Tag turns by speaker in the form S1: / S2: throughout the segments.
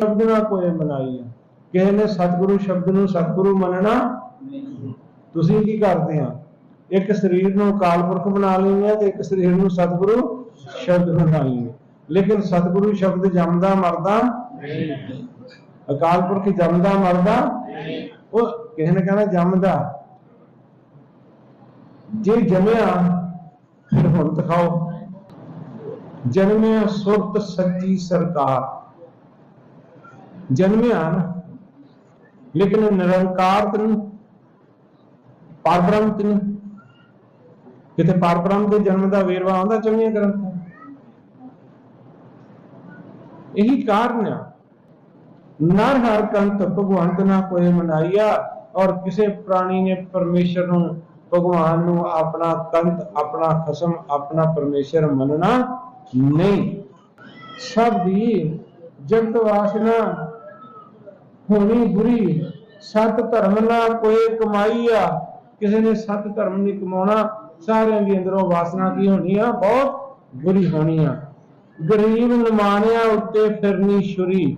S1: ਸ਼ਬਦ ਨਾ ਕੋਈ ਮਨਾਈ ਆ ਕਿਸੇ ਨੇ ਸਤਿਗੁਰੂ ਸ਼ਬਦ ਨੂੰ ਸਤਿਗੁਰੂ ਮੰਨਣਾ ਤੁਸੀਂ ਕੀ ਕਰਦੇ ਆ? ਇੱਕ ਸਰੀਰ ਨੂੰ ਅਕਾਲ ਪੁਰਖ ਬਣਾ ਲੈਂਦੇ ਤੇ ਇੱਕ ਸਰੀਰ ਨੂੰ ਸਤਿਗੁਰੂ ਸ਼ਬਦ ਬਣਾ ਲੈਂਦੇ ਲੇਕਿਨ ਸਤਿਗੁਰੂ ਸ਼ਬਦ ਜੰਮਦਾ ਮਰਦਾ ਅਕਾਲ ਪੁਰਖ ਜੰਮਦਾ ਮਰਦਾ ਉਹ ਕਿਸੇ ਨੇ ਕਹਿੰਦਾ ਜੰਮਦਾ। ਜੇ ਜੰਮਿਆ, ਫਿਰ ਹੁਣ ਦਿਖਾਓ। ਜਨਮਿਆ ਸੁਰਤ ਸੱਚੀ ਸਰਕਾਰ। ਜਨਮਿਆ ਨਾ ਲੇਕਿਨ ਨਿਰੰਕਾਰ ਤਨ, ਪਰਬ੍ਰਹਮ ਤਨ ਕਿਤੇ ਪਰਬ੍ਰਹਮ ਦੇ ਜਨਮ ਦਾ ਵੇਰਵਾ ਆਉਂਦਾ, ਚੰਗੀਆਂ ਗ੍ਰੰਥਾਂ ਇਹੀ ਕਾਰਨ ਆ। ਨਰ ਹਰ ਕੰਤ ਭਗਵੰਤ ਨਾ ਕੋਈ ਮਨਾਈਆ, ਔਰ ਕਿਸੇ ਪ੍ਰਾਣੀ ਨੇ ਪਰਮੇਸ਼ਰ ਨੂੰ, ਭਗਵਾਨ ਨੂੰ ਆਪਣਾ ਕੰਤ, ਆਪਣਾ ਖਸਮ, ਆਪਣਾ ਪਰਮੇਸ਼ਰ ਮੰਨਣਾ ਨਹੀਂ। ਸਭ ਦੀ ਜਗਤ ਵਾਸਨਾ ਹੋਣੀ ਬੁਰੀ। ਸਤ ਧਰਮ ਨਾ ਕੋਈ ਕਮਾਈ ਆ। ਕਿਸੇ ਨੇ ਸਤ ਧਰਮ ਨਹੀਂ ਕਮਾਉਣਾ ਸਾਰਿਆਂ ਦੀ ਅੰਦਰੋਂ ਵਾਸਨਾ ਕੀ ਹੋਣੀ ਆ? ਬਹੁਤ ਬੁਰੀ ਹੋਣੀ ਆ। ਗਰੀਬ ਨਿਮਾਣਿਆਂ ਉੱਤੇ ਫਿਰਨੀ ਛੁਰੀ।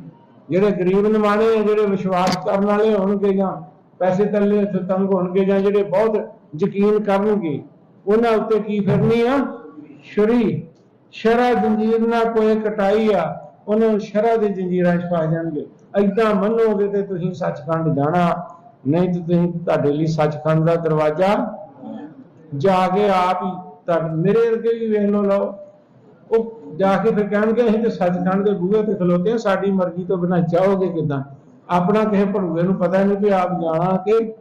S1: ਜਿਹੜੇ ਗਰੀਬ ਨਿਮਾਣੇ ਆ, ਜਿਹੜੇ ਵਿਸ਼ਵਾਸ ਕਰਨ ਵਾਲੇ ਹੋਣਗੇ ਜਾਂ ਪੈਸੇ ਤੱਲੇ ਉੱਤੇ ਤੰਗ ਹੋਣਗੇ ਜਾਂ ਜਿਹੜੇ ਬਹੁਤ ਯਕੀਨ ਕਰਨਗੇ ਉਹਨਾਂ ਉੱਤੇ ਕੀ ਫਿਰਨੀ ਆ? ਛੁਰੀ। ਸ਼ਰਾ ਜੰਜੀਰ ਨਾਲ ਕੋਈ ਕਟਾਈ ਆ। ਉਹਨਾਂ ਨੂੰ ਸ਼ਰਾ ਦੇ ਜੰਜੀਰਾਂ 'ਚ ਪਾ ਜਾਣਗੇ। ਐਦਾਂ ਮੰਨੋਗੇ ਤੇ ਤੁਸੀਂ ਸੱਚਖੰਡ ਜਾਣਾ। ਨਹੀਂ ਤੇ ਤੁਸੀਂ ਤੁਹਾਡੇ ਲਈ ਸੱਚਖੰਡ ਦਾ ਦਰਵਾਜ਼ਾ ਜਾ ਕੇ ਆਪ ਹੀ ਤਾਂ ਮੇਰੇ ਵਰਗੇ ਵੀ ਵੇਖ ਲਓ ਲਓ। ਉਹ ਜਾ ਕੇ ਫਿਰ ਕਹਿਣਗੇ, ਅਸੀਂ ਤੇ ਸੱਚਖੰਡ ਦੇ ਬੂਹੇ ਤੇ ਖਲੋਤੇ ਆ ਸਾਡੀ ਮਰਜ਼ੀ ਤੋਂ ਬਿਨਾਂ ਚਾਹੋਗੇ ਕਿਦਾਂ? ਆਪਣਾ ਕਿਸੇ ਭੜੂਏ ਨੂੰ ਪਤਾ ਨਹੀਂ ਵੀ ਆਪ ਜਾਣਾ ਕਿ